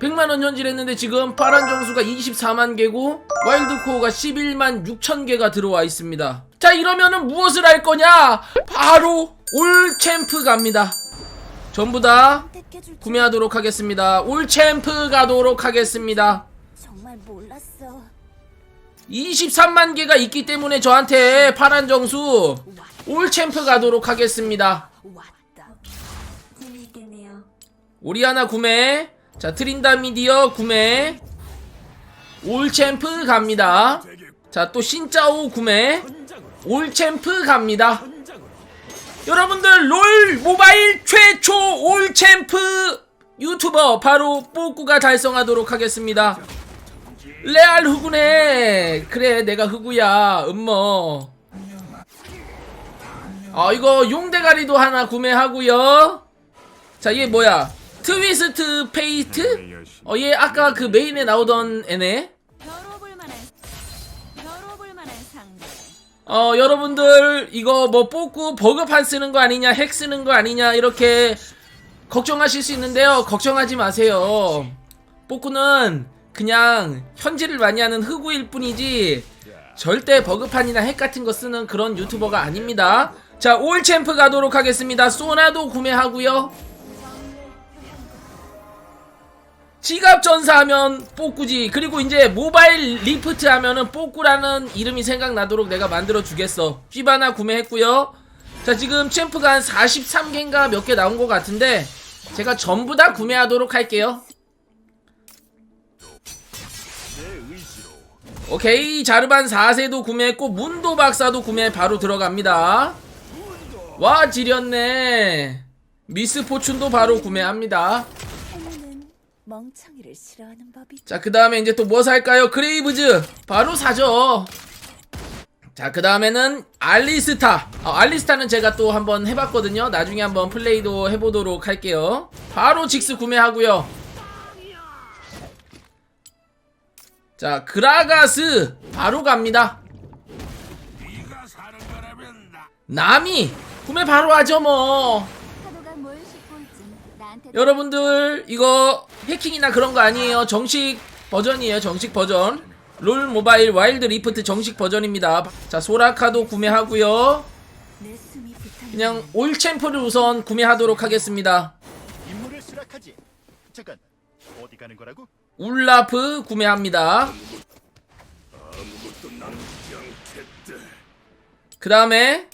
100만원 현질했는데 지금 파란 정수가 24만 개고 와일드 코어가 11만 6천 개가 들어와 있습니다. 자 이러면은 무엇을 할 거냐? 바로 올 챔프 갑니다. 전부 다 구매하도록 하겠습니다. 올 챔프 가도록 하겠습니다. 정말 몰랐어. 23만 개가 있기 때문에 저한테 파란 정수 올 챔프 가도록 하겠습니다. 오리아나 구매. 자, 트린다 미디어 구매. 올 챔프 갑니다. 자, 또 신짜오 구매. 올 챔프 갑니다. 여러분들 롤 모바일 최초 올 챔프 유튜버 바로 뽀꾸가 달성하도록 하겠습니다. 레알 흑우네. 그래, 내가 흑우야. 음모. 아, 이거 용대가리도 하나 구매하고요. 자, 얘 뭐야? 트위스트 페이트? 어, 얘 아까 그 메인에 나오던 애네. 겨뤄볼 만한 겨뤄볼 만한 상대. 어, 여러분들 이거 뭐 뽑고 버그판 쓰는 거 아니냐, 핵 쓰는 거 아니냐 이렇게 걱정하실 수 있는데요. 걱정하지 마세요. 뽑고는 그냥 현질을 많이 하는 흑우일 뿐이지 절대 버그판이나 핵 같은 거 쓰는 그런 유튜버가 아닙니다. 자, 올 챔프 가도록 하겠습니다. 소나도 구매하고요. 지갑 전사하면 뽀꾸지. 그리고 이제 모바일 리프트 하면은 뽀꾸라는 이름이 생각나도록 내가 만들어 주겠어. 휘바나 구매했고요. 자 지금 챔프가 한 43개인가 몇 개 나온 것 같은데 제가 전부 다 구매하도록 할게요. 오케이. 자르반 4세도 구매했고 문도 박사도 구매 바로 들어갑니다. 와 지렸네. 미스 포춘도 바로 구매합니다 멍청이를 싫어하는 법이. 자, 그 다음에 이제 또 뭐 살까요? 그레이브즈. 바로 사죠. 자, 그 다음에는 알리스타. 어, 알리스타는 제가 또 한번 해봤거든요. 나중에 한번 플레이도 해보도록 할게요. 바로 직스 구매하고요. 자, 그라가스. 바로 갑니다. 나미. 구매 바로 하죠, 뭐. 파도가 뭘 싣고 있지? 나한테 여러분들 이거 해킹이나 그런 거 아니에요. 정식 버전이에요. 정식 버전. 롤 모바일 와일드 리프트 정식 버전입니다. 자 소라카도 구매하고요. 그냥 올 챔프를 우선 구매하도록 하겠습니다. 임무를 수락하지. 잠깐 어디 가는 거라고? 울라프 구매합니다. 그 다음에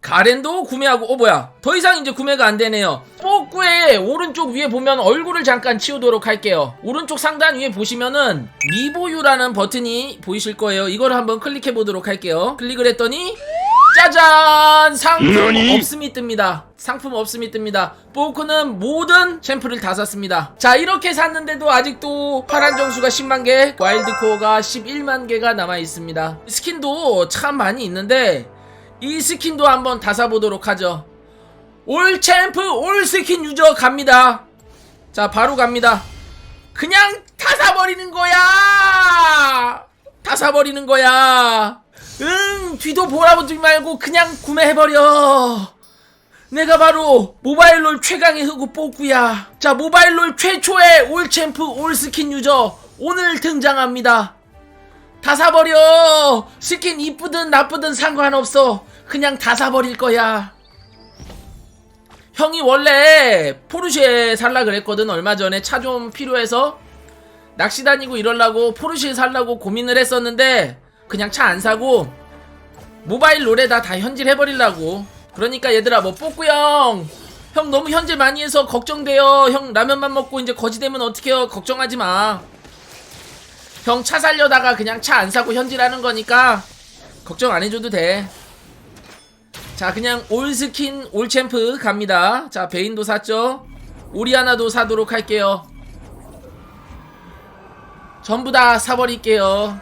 가렌도 구매하고 어 뭐야. 더 이상 이제 구매가 안 되네요. 포구의 오른쪽 위에 보면 얼굴을 잠깐 치우도록 할게요. 오른쪽 상단 위에 보시면은 리보유라는 버튼이 보이실 거예요. 이걸 한번 클릭해 보도록 할게요. 클릭을 했더니 짜잔! 상품 없음이 뜹니다. 상품 없음이 뜹니다. 포크는 모든 챔프를 다 샀습니다. 자 이렇게 샀는데도 아직도 파란 정수가 10만 개 와일드 코어가 11만 개가 남아 있습니다. 스킨도 참 많이 있는데 이 스킨도 한번 다 사보도록 하죠. 올 챔프 올 스킨 유저 갑니다. 자 바로 갑니다. 그냥 다 사버리는 거야! 다 사버리는 거야! 응 뒤도 보라보지 말고 그냥 구매해버려. 내가 바로 모바일롤 최강의 흑우 뽀꾸야. 자 모바일롤 최초의 올 챔프 올 스킨 유저 오늘 등장합니다 다 사버려. 스킨 이쁘든 나쁘든 상관없어. 그냥 다 사버릴 거야. 형이 원래 포르쉐 살라 그랬거든. 얼마 전에 차 좀 필요해서. 낚시 다니고 이럴라고 포르쉐 살라고 고민을 했었는데 그냥 차 안 사고 모바일 롤에다 다 현질 해버리려고. 그러니까 얘들아 뭐 뽀꾸 형! 형 너무 현질 많이 해서 걱정돼요. 형 라면만 먹고 이제 거지 되면 어떡해요? 걱정하지 마 형 차 살려다가 그냥 차 안 사고 현질하는 거니까 걱정 안 해줘도 돼. 자, 그냥 올 스킨 올 챔프 갑니다. 자, 베인도 샀죠? 오리아나도 사도록 할게요. 전부 다 사버릴게요.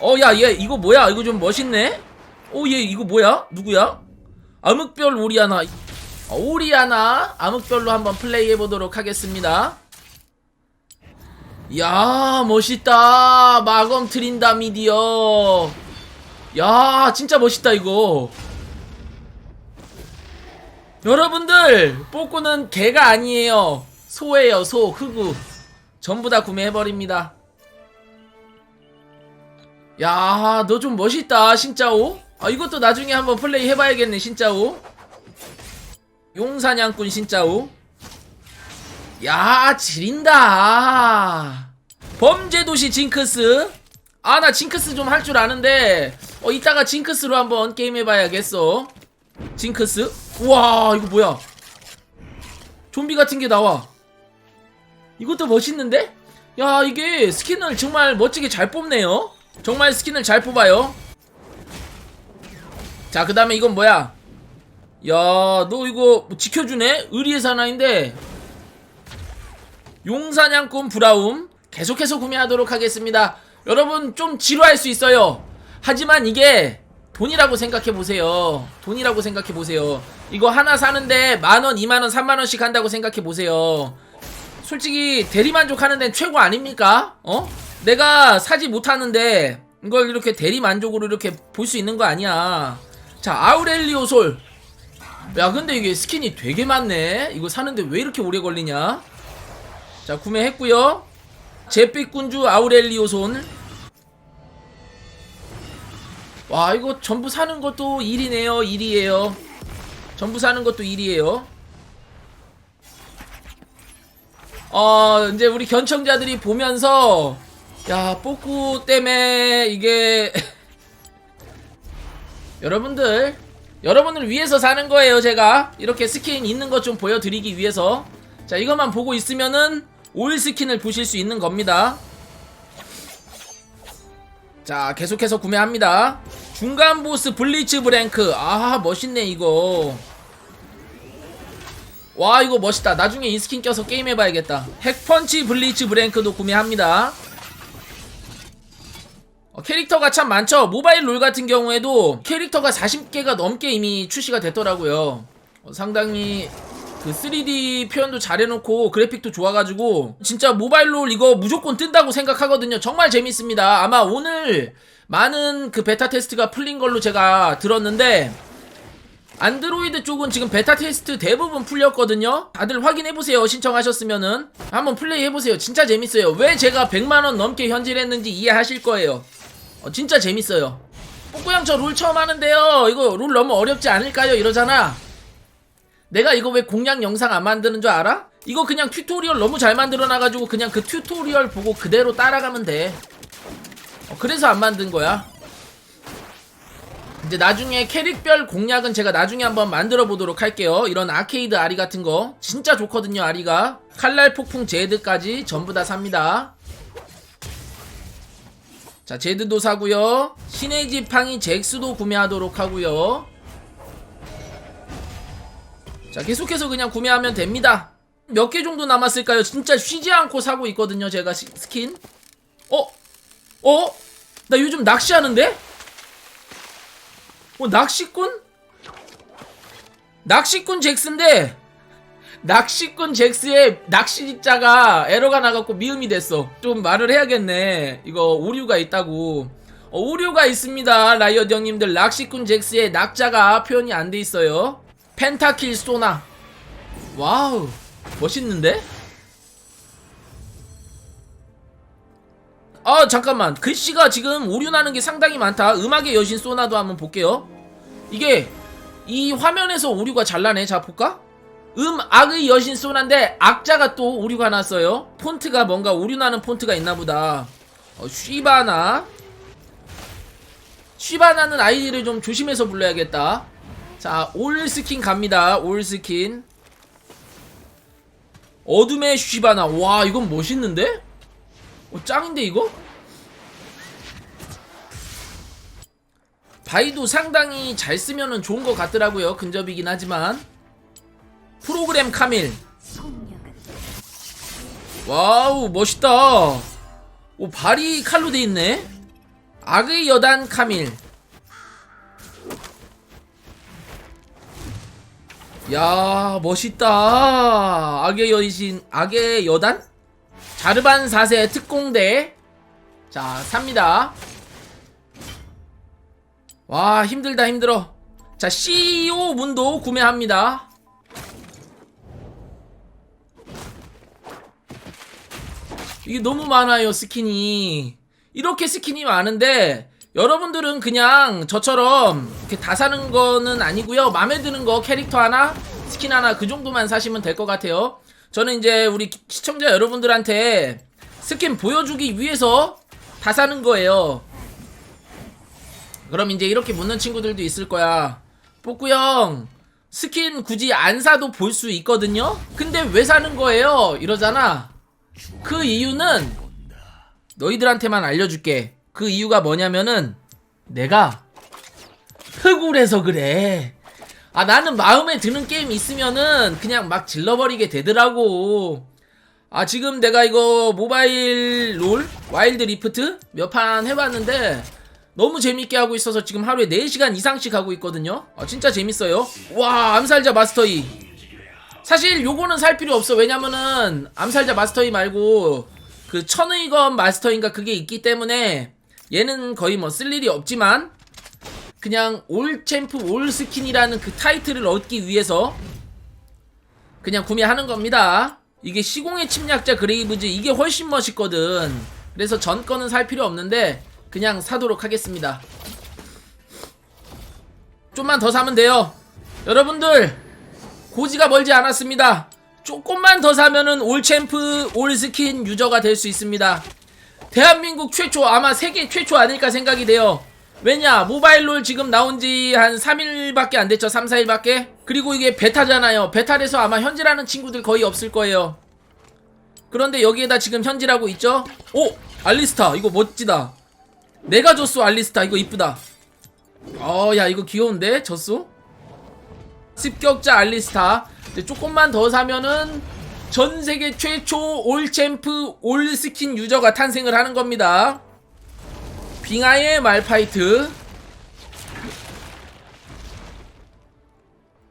어, 야, 얘 이거 뭐야? 이거 좀 멋있네? 어, 얘 이거 뭐야? 누구야? 암흑별 오리아나. 어, 오리아나 암흑별로 한번 플레이 해보도록 하겠습니다. 야 멋있다 마검 트린다 미디어 야 진짜 멋있다 이거 여러분들 뽀꾸는 개가 아니에요 소예요 소 흑우 전부 다 구매해버립니다. 야, 너 좀 멋있다, 신짜오. 아, 이것도 나중에 한번 플레이 해봐야겠네, 신짜오. 용사냥꾼 신짜오. 야, 지린다. 범죄도시 징크스. 아, 나 징크스 좀 할 줄 아는데, 어, 이따가 징크스로 한번 게임 해봐야겠어. 징크스? 우와, 이거 뭐야? 좀비 같은 게 나와. 이것도 멋있는데? 야, 이게 스킨을 정말 멋지게 잘 뽑네요. 정말 스킨을 잘 뽑아요. 자, 그 다음에 이건 뭐야? 야, 너 이거 뭐 지켜주네? 의리의 사나인데. 용사냥꾼 브라움. 계속해서 구매하도록 하겠습니다. 여러분, 좀 지루할 수 있어요. 하지만 이게 돈이라고 생각해보세요. 돈이라고 생각해보세요. 이거 하나 사는데 만원, 이만원, 삼만원씩 한다고 생각해보세요. 솔직히 대리만족하는 데는 최고 아닙니까? 어? 내가 사지 못하는데 이걸 이렇게 대리만족으로 이렇게 볼 수 있는 거 아니야. 자, 아우렐리오 솔. 야, 근데 이게 스킨이 되게 많네. 이거 사는데 왜 이렇게 오래 걸리냐? 자, 구매했고요. 잿빛군주 아우렐리오 손. 와, 이거 전부 사는 것도 일이네요. 일이에요. 전부 사는 것도 일이에요. 어, 이제 우리 견청자들이 보면서 야, 뽀꾸 때문에 이게 여러분들 여러분을 위해서 사는 거예요, 제가. 이렇게 스킨 있는 것 좀 보여드리기 위해서. 자, 이것만 보고 있으면은 올 스킨을 보실 수 있는 겁니다. 자, 계속해서 구매합니다. 중간 보스 블리츠 브랭크. 아, 멋있네, 이거. 와, 이거 멋있다. 나중에 이 스킨 껴서 게임 해봐야겠다. 핵펀치 블리츠 브랭크도 구매합니다. 어, 캐릭터가 참 많죠. 모바일 롤 같은 경우에도 캐릭터가 40개가 넘게 이미 출시가 됐더라고요. 어, 상당히 그 3D 표현도 잘 해놓고 그래픽도 좋아가지고 진짜 모바일 롤 이거 무조건 뜬다고 생각하거든요. 정말 재밌습니다. 아마 오늘 많은 그 베타 테스트가 풀린 걸로 제가 들었는데 안드로이드 쪽은 지금 베타 테스트 대부분 풀렸거든요. 다들 확인해보세요. 신청하셨으면은 한번 플레이 해보세요. 진짜 재밌어요. 왜 제가 100만원 넘게 현질했는지 이해하실 거예요. 어, 진짜 재밌어요. 뽀꾸형 저롤 처음 하는데요. 이거 롤 너무 어렵지 않을까요? 이러잖아. 내가 이거 왜 공략 영상 안 만드는 줄 알아? 이거 그냥 튜토리얼 너무 잘 만들어놔가지고 그냥 그 튜토리얼 보고 그대로 따라가면 돼. 어, 그래서 안 만든 거야. 이제 나중에 캐릭별 공략은 제가 나중에 한번 만들어 보도록 할게요. 이런 아케이드 아리 같은 거 진짜 좋거든요. 아리가 칼날 폭풍 제드까지 전부 다 삽니다. 자 제드도 사고요. 신의 지팡이 잭스도 구매하도록 하고요. 자 계속해서 그냥 구매하면 됩니다. 몇 개 정도 남았을까요? 진짜 쉬지 않고 사고 있거든요. 제가 시- 스킨. 어? 어? 나 요즘 낚시하는데? 어, 낚시꾼? 낚시꾼 잭스인데 낚시꾼 잭스의 낚시자가 에러가 나갖고 미음이 됐어. 좀 말을 해야겠네. 이거 오류가 있다고. 어, 오류가 있습니다. 라이엇 형님들 낚시꾼 잭스의 낙자가 표현이 안 돼 있어요. 펜타킬 소나. 와우. 멋있는데? 아 잠깐만 글씨가 지금 오류나는 게 상당히 많다 음악의 여신 소나도 한번 볼게요 이게 이 화면에서 오류가 잘 나네 자 볼까? 음악의 여신 소나인데 악자가 또 오류가 났어요 폰트가 뭔가 오류나는 폰트가 있나보다 어, 쉬바나 쉬바나는 아이디를 좀 조심해서 불러야겠다 자 올 스킨 갑니다 올 스킨 어둠의 쉬바나 와 이건 멋있는데? 어, 짱인데 이거? 바이도 상당히 잘 쓰면은 좋은 것 같더라고요. 근접이긴 하지만 프로그램 카밀 와우 멋있다. 오 발이 칼로 돼 있네. 악의 여단 카밀. 야 멋있다. 악의 여신 악의 여단? 자르반 4세 특공대. 자 삽니다. 와 힘들다 힘들어. 자 CEO 문도 구매합니다. 이게 너무 많아요 스킨이. 이렇게 스킨이 많은데 여러분들은 그냥 저처럼 이렇게 다 사는 거는 아니고요. 마음에 드는 거 캐릭터 하나 스킨 하나 그 정도만 사시면 될 것 같아요. 저는 이제 우리 시청자 여러분들한테 스킨 보여주기 위해서 다 사는 거예요. 그럼 이제 이렇게 묻는 친구들도 있을 거야. 뽀꾸 형 스킨 굳이 안 사도 볼 수 있거든요? 근데 왜 사는 거예요? 이러잖아. 그 이유는 너희들한테만 알려줄게. 그 이유가 뭐냐면은 내가 흑울해서 그래. 아 나는 마음에 드는 게임 있으면은 그냥 막 질러버리게 되더라고. 아 지금 내가 이거 모바일 롤 와일드 리프트 몇 판 해봤는데 너무 재밌게 하고 있어서 지금 하루에 4시간 이상씩 하고 있거든요. 아 진짜 재밌어요. 와 암살자 마스터이. 사실 요거는 살 필요 없어. 왜냐면은 암살자 마스터이 말고 그 천의검 마스터인가 그게 있기 때문에 얘는 거의 뭐 쓸 일이 없지만 그냥 올 챔프 올 스킨이라는 그 타이틀을 얻기 위해서 그냥 구매하는 겁니다. 이게 시공의 침략자 그레이브즈 이게 훨씬 멋있거든. 그래서 전 거는 살 필요 없는데 그냥 사도록 하겠습니다. 좀만 더 사면 돼요. 여러분들 고지가 멀지 않았습니다. 조금만 더 사면은 올 챔프 올 스킨 유저가 될 수 있습니다. 대한민국 최초 아마 세계 최초 아닐까 생각이 돼요. 왜냐 모바일 롤 지금 나온 지 한 3일밖에 안 됐죠? 3, 4일밖에? 그리고 이게 베타잖아요. 베타에서 아마 현질하는 친구들 거의 없을 거예요. 그런데 여기에다 지금 현질하고 있죠? 오! 알리스타! 이거 멋지다. 내가 줬어 알리스타. 이거 이쁘다. 어야 이거 귀여운데? 졌어? 습격자 알리스타. 조금만 더 사면은 전 세계 최초 올 챔프 올 스킨 유저가 탄생을 하는 겁니다. 빙하의 말파이트.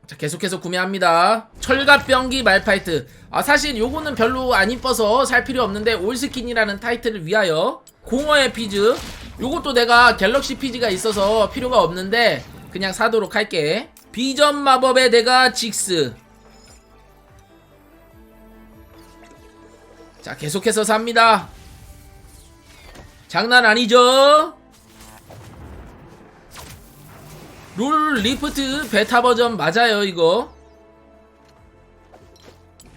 자, 계속해서 구매합니다. 철갑병기 말파이트. 아, 사실 요거는 별로 안 이뻐서 살 필요 없는데 올 스킨이라는 타이틀을 위하여 공허의 피즈. 요것도 내가 갤럭시 피즈가 있어서 필요가 없는데 그냥 사도록 할게. 비전 마법의 대가 직스. 자, 계속해서 삽니다. 장난 아니죠? 룰 리프트 베타 버전 맞아요, 이거.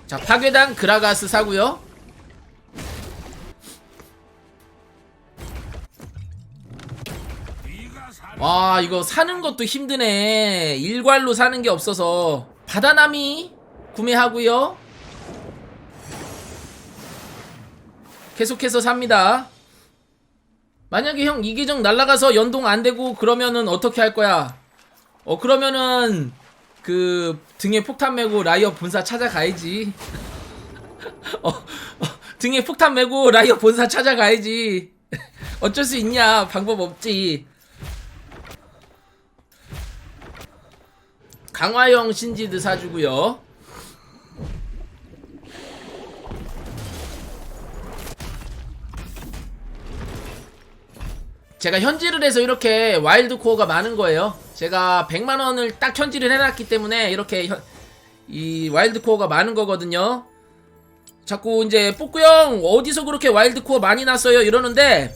자, 파괴당 그라가스 사고요. 와, 이거 사는 것도 힘드네. 일괄로 사는 게 없어서 바다나미 구매하고요. 계속해서 삽니다. 만약에 형 이계정 날라가서 연동 안 되고 그러면은 어떻게 할 거야? 어 그러면은 그 등에 폭탄 메고 라이어 본사 찾아가야지. 어, 어 등에 폭탄 메고 라이어 본사 찾아가야지. 어쩔 수 있냐? 방법 없지. 강화영 신지드 사주고요. 제가 현질을 해서 이렇게 와일드 코어가 많은 거예요. 제가 100만 원을 딱 현질을 해놨기 때문에 이렇게 현- 이 와일드 코어가 많은 거거든요. 자꾸 이제 뽀꾸 형 어디서 그렇게 와일드 코어 많이 났어요 이러는데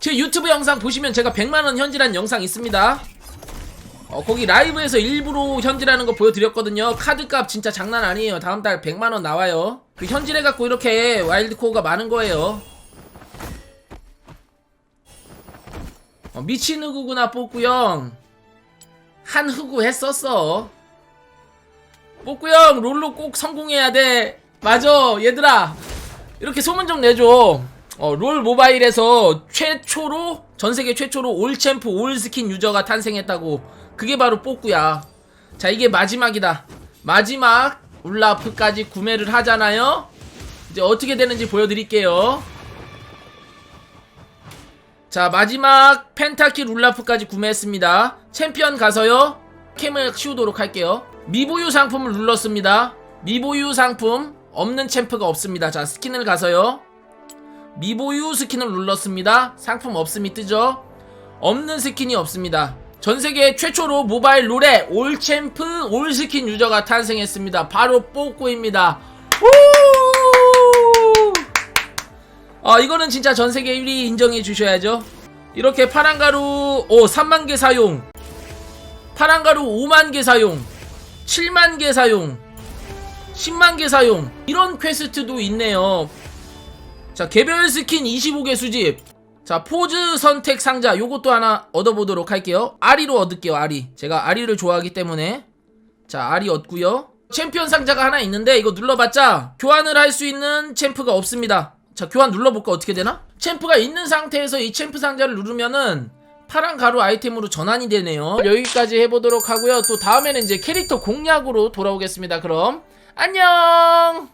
제 유튜브 영상 보시면 제가 100만 원 현질한 영상 있습니다. 어, 거기 라이브에서 일부러 현질하는 거 보여드렸거든요. 카드값 진짜 장난 아니에요. 다음 달 100만 원 나와요. 그 현질해갖고 이렇게 와일드 코어가 많은 거예요. 어, 미친 흑우구나 뽀꾸형. 한 흑우 했었어. 뽀꾸형 롤로 꼭 성공해야 돼. 맞아 얘들아. 이렇게 소문 좀 내줘. 어, 롤 모바일에서 최초로 전세계 최초로 올 챔프 올 스킨 유저가 탄생했다고. 그게 바로 뽀꾸야. 자 이게 마지막이다. 마지막 울라프까지 구매를 하잖아요? 이제 어떻게 되는지 보여드릴게요 자 마지막 펜타키 룰라프까지 구매했습니다. 챔피언 가서요. 캠을 치우도록 할게요. 미보유 상품을 눌렀습니다. 미보유 상품 없는 챔프가 없습니다. 자 스킨을 가서요. 미보유 스킨을 눌렀습니다. 상품 없음이 뜨죠? 없는 스킨이 없습니다. 전세계 최초로 모바일 롤에 올 챔프 올 스킨 유저가 탄생했습니다. 바로 뽀꾸입니다. 우! 아 이거는 진짜 전세계 1위 인정해 주셔야죠. 이렇게 파란 가루 오 3만 개 사용. 파란 가루 5만 개 사용. 7만 개 사용. 10만 개 사용. 이런 퀘스트도 있네요. 자 개별 스킨 25개 수집. 자 포즈 선택 상자. 요것도 하나 얻어보도록 할게요. 아리로 얻을게요 아리. 제가 아리를 좋아하기 때문에. 자 아리 얻고요. 챔피언 상자가 하나 있는데 이거 눌러봤자 교환을 할 수 있는 챔프가 없습니다 자 교환 눌러볼까? 어떻게 되나? 챔프가 있는 상태에서 이 챔프 상자를 누르면은 파란 가루 아이템으로 전환이 되네요. 여기까지 해보도록 하고요. 또 다음에는 이제 캐릭터 공략으로 돌아오겠습니다. 그럼 안녕